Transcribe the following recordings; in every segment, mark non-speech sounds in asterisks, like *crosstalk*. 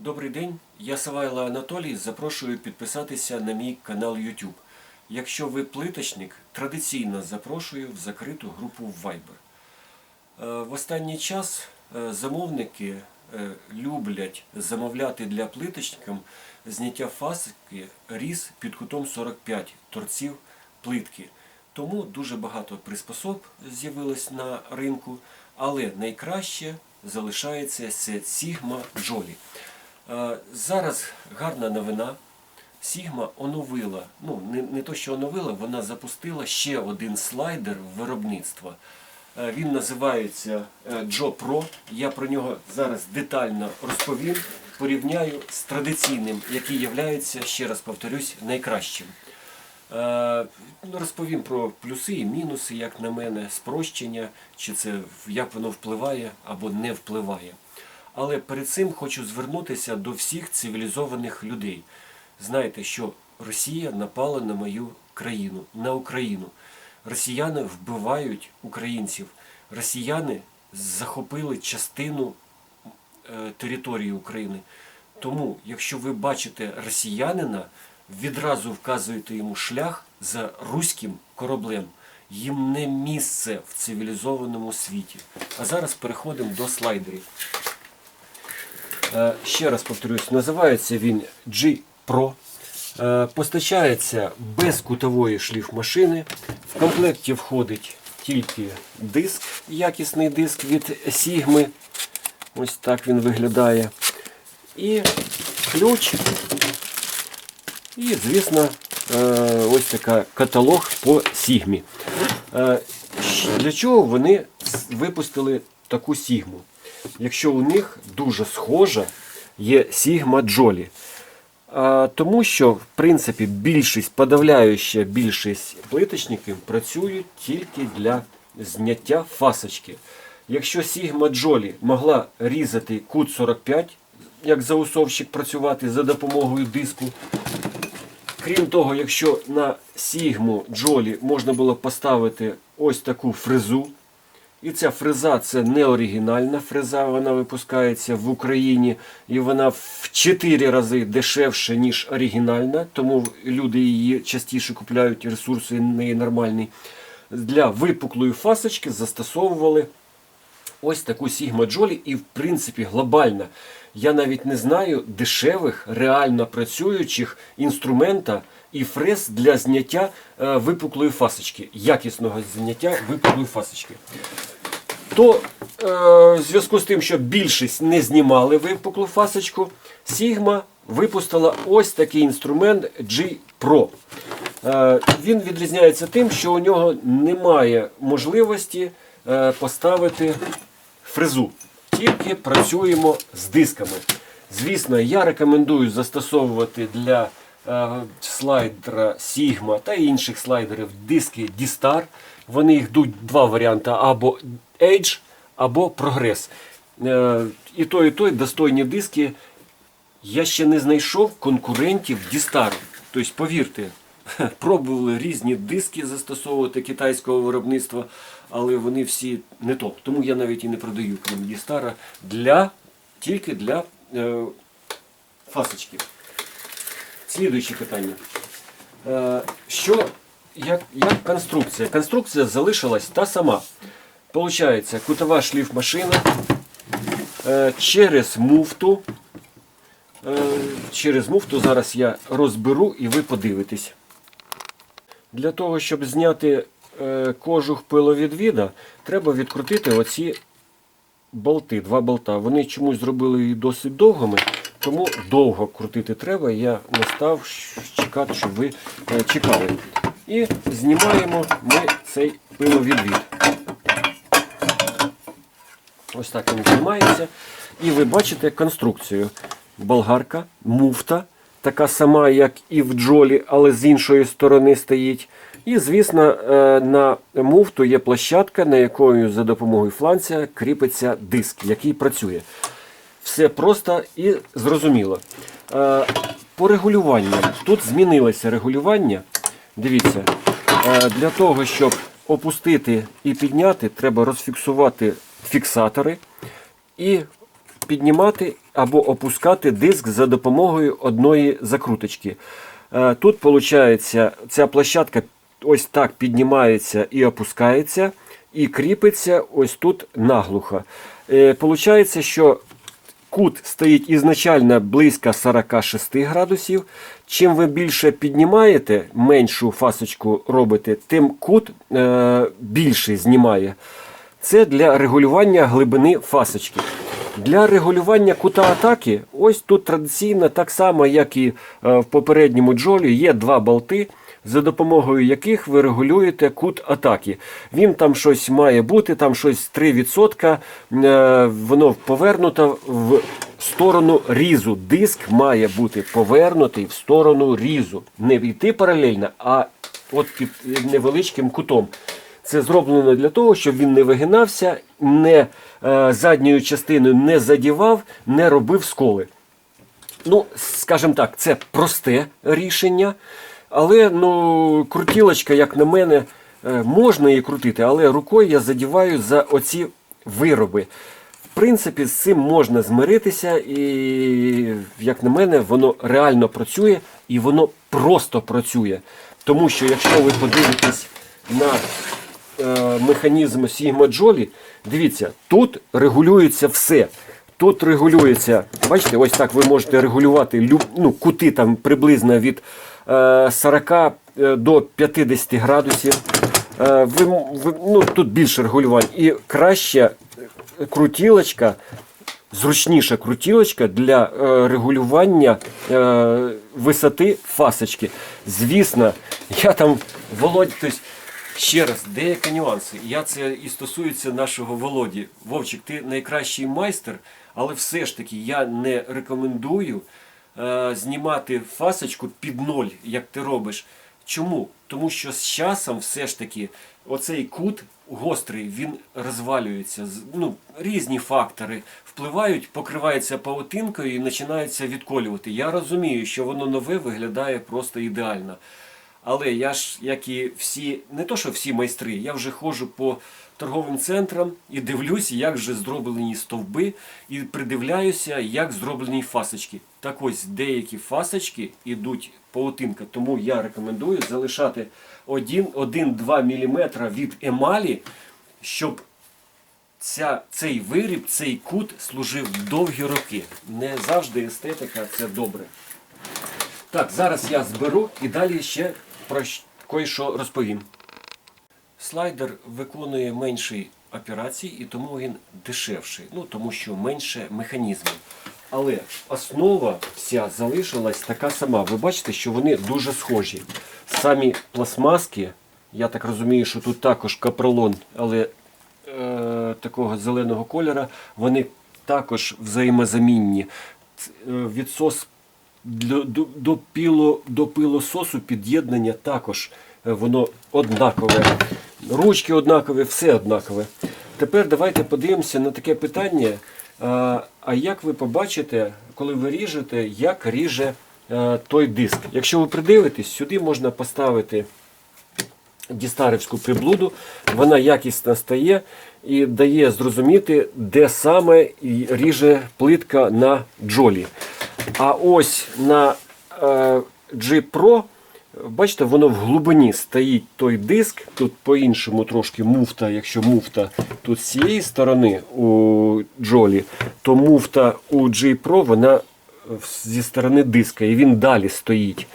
Добрий день, я Савайло Анатолій. Запрошую підписатися на мій канал YouTube. Якщо ви плиточник, традиційно запрошую в закриту групу Viber. Е, В останній час е, замовники е, люблять замовляти для плиточників зняття фасики різ під кутом 45 торців плитки. Тому дуже багато приспособ з'явилось на ринку, але найкраще залишається це Sigma Jolly. Е, Зараз гарна новина. Sigma оновила, ну не, не то, що оновила, вона запустила ще один слайдер виробництва. Е, Він називається е, Joe Pro. Я про нього зараз детально розповім, порівняю з традиційним, який є, ще раз повторюсь, найкращим. Е, ну, Розповім про плюси і мінуси, як на мене, спрощення, чи це як воно впливає або не впливає. Але перед цим хочу звернутися до всіх цивілізованих людей. Знаєте, що Росія напала на мою країну, на Україну. Росіяни вбивають українців. Росіяни захопили частину е, території України. Тому, якщо ви бачите росіянина, відразу вказуєте йому шлях за руським кораблем. Їм не місце в цивілізованому світі. А зараз переходимо до слайдерів. Е, Ще раз повторюсь, називається він G Pro. Е, Постачається без кутової шліфмашини. В комплекті входить тільки диск, якісний диск від Sigma. Ось так він виглядає. І ключ. І, звісно, е, ось така каталог по. Е, Для чого вони випустили таку Сігму? Якщо у них дуже схожа є Sigma Jolly. А, Тому що, в принципі, більшість, подавляюча більшість плиточників працюють тільки для зняття фасочки. Якщо Sigma Jolly могла різати кут 45, як заусовщик працювати за допомогою диску, Крім того, якщо на Сігму Джолі можна було поставити ось таку фрезу, і ця фреза це не оригінальна фреза, вона випускається в Україні і вона в 4 рази дешевше, ніж оригінальна, тому люди її частіше купляють, ресурси неї нормальні. Для випуклої фасочки застосовували ось таку Sigma Jolly і в принципі глобально. Я навіть не знаю дешевих, реально працюючих інструмента і фрез для зняття е, випуклої фасочки, якісного зняття випуклої фасочки. То е, в зв'язку з тим, що більшість не знімали випуклу фасочку, Sigma випустила ось такий інструмент G Pro. Е, він відрізняється тим, що у нього немає можливості поставити фрезу. Тільки працюємо з дисками. Звісно, я рекомендую застосовувати для слайдера Sigma та інших слайдерів диски D-Star. Вони йдуть два варіанти: або Edge, або Progress. Е, і той, і той достойні диски. Я ще не знайшов конкурентів D-Star. Тобто, повірте, *laughs* пробували різні диски застосовувати китайського виробництва, але вони всі не то. Тому я навіть і не продаю, крім D-Star, для, тільки для е, фасочки. Слідуюче питання. Е, що, як, як конструкція? Конструкція залишилась та сама. Получається, кутова шліфмашина е, через муфту. Е, через муфту зараз я розберу і ви подивитесь. Для того, щоб зняти кожух пиловідвіда, треба відкрутити оці болти, два болта. Вони чомусь зробили її досить довгими, тому довго крутити треба. Я не став чекати, щоб ви е, чекали. І знімаємо ми цей пиловідвід. Ось так він знімається. І ви бачите конструкцію. Болгарка, муфта, така сама, як і в джолі, але з іншої сторони стоїть. І, звісно, е, на муфту є площадка, на якою за допомогою фланця кріпиться диск, який працює. Все просто і зрозуміло. Е, По регулюванням. Тут змінилося регулювання. Дивіться, е, для того, щоб опустити і підняти, треба розфіксувати фіксатори. І піднімати або опускати диск за допомогою одної закруточки. Е, Тут, виходить, ця площадка ось так піднімається і опускається, і кріпиться ось тут наглухо. Получається, що кут стоїть ізначально близько 46 градусів. Чим ви більше піднімаєте, меншу фасочку робите, тим кут е, більший знімає. Це для регулювання глибини фасочки. Для регулювання кута атаки, ось тут традиційно, так само, як і е, в попередньому джолі, є два болти, за допомогою яких ви регулюєте кут атаки. Він там щось має бути, там щось 3%, е, воно повернуто в сторону різу. Диск має бути повернутий в сторону різу. Не йти паралельно, а от під невеличким кутом. Це зроблено для того, щоб він не вигинався, не е, задньою частиною не задівав, не робив сколи. Ну, скажімо так, це просте рішення, але ну, крутілочка, як на мене, е, можна її крутити, але рукою я задіваю за оці вироби. В принципі, з цим можна змиритися, і, як на мене, воно реально працює і воно просто працює. Тому що якщо ви подивитесь на механізм Sigma Jolly, дивіться, тут регулюється все. Тут регулюється, бачите, ось так ви можете регулювати ну, кути там приблизно від е, 40 е, до 50 градусів. Е, ви, ви, ну, тут більше регулювань. І краща е, крутілочка, зручніша крутілочка для е, регулювання е, висоти фасочки. Звісно, я там володь, Ще раз, деякі нюанси. Я це і стосується нашого Володі. Вовчик, ти найкращий майстер, але все ж таки я не рекомендую е, знімати фасочку під ноль, як ти робиш. Чому? Тому що з часом все ж таки оцей кут гострий, він розвалюється. Ну, різні фактори впливають, покривається паутинкою і починається відколювати. Я розумію, що воно нове виглядає просто ідеально. Але я ж, як і всі, не то що всі майстри, я вже ходжу по торговим центрам і дивлюсь, як вже зроблені стовби, і придивляюся, як зроблені фасочки. Так ось деякі фасочки йдуть паутинка, тому я рекомендую залишати 1-2 мм від емалі, щоб ця, цей виріб, цей кут служив довгі роки. Не завжди естетика це добре. Так, зараз я зберу і далі ще про кое-що розповім. Слайдер виконує менші операції і тому він дешевший. Ну, тому що менше механізмів. Але основа вся залишилась така сама. Ви бачите, що вони дуже схожі. Самі пластмаски, я так розумію, що тут також капролон, але е, такого зеленого кольора, вони також взаємозамінні. Е, Відсос до, до, піло, до пилососу під'єднання також е, воно однакове. Ручки однакові, все однакове. Тепер давайте подивимося на таке питання. А, а як ви побачите, коли ви ріжете, як ріже е, той диск? Якщо ви придивитесь, сюди можна поставити дістарівську приблуду, вона якісно стає і дає зрозуміти, де саме ріже плитка на джолі. А ось на е, G Pro, бачите, воно в глибині стоїть той диск. Тут по-іншому трошки муфта, якщо муфта тут з цієї сторони у джолі, то муфта у G Pro вона зі сторони диска, і він далі стоїть.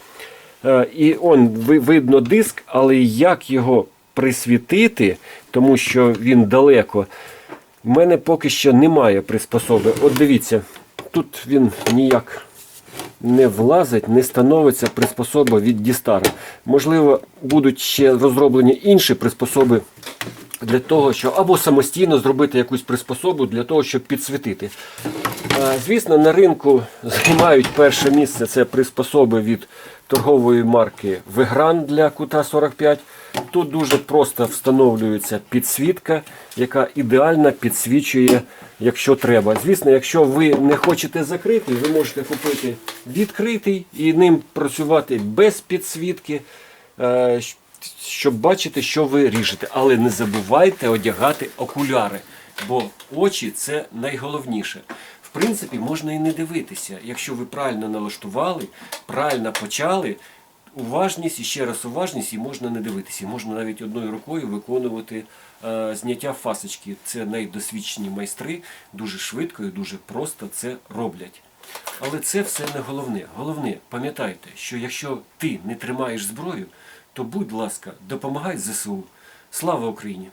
Е, І он видно диск, але як його присвітити, тому що він далеко, в мене поки що немає приспособи. От дивіться, тут він ніяк не влазить, не становиться приспособа від Дістара. Можливо, будуть ще розроблені інші приспособи для того, щоб або самостійно зробити якусь приспособу для того, щоб підсвітити. Звісно, на ринку займають перше місце це приспособи від торгової марки Вегран для кута 45. Тут дуже просто встановлюється підсвітка, яка ідеально підсвічує, якщо треба. Звісно, якщо ви не хочете закритий, ви можете купити відкритий і ним працювати без підсвітки. е, щоб бачити, що ви ріжете. Але не забувайте одягати окуляри, бо очі це найголовніше. В принципі, можна і не дивитися. Якщо ви правильно налаштували, правильно почали, уважність і ще раз уважність, і можна не дивитися. Можна навіть одною рукою виконувати е, зняття фасочки. Це найдосвідчені майстри, дуже швидко і дуже просто це роблять. Але це все не головне. Головне, пам'ятайте, що якщо ти не тримаєш зброю, то будь ласка, допомагай ЗСУ. Слава Україні!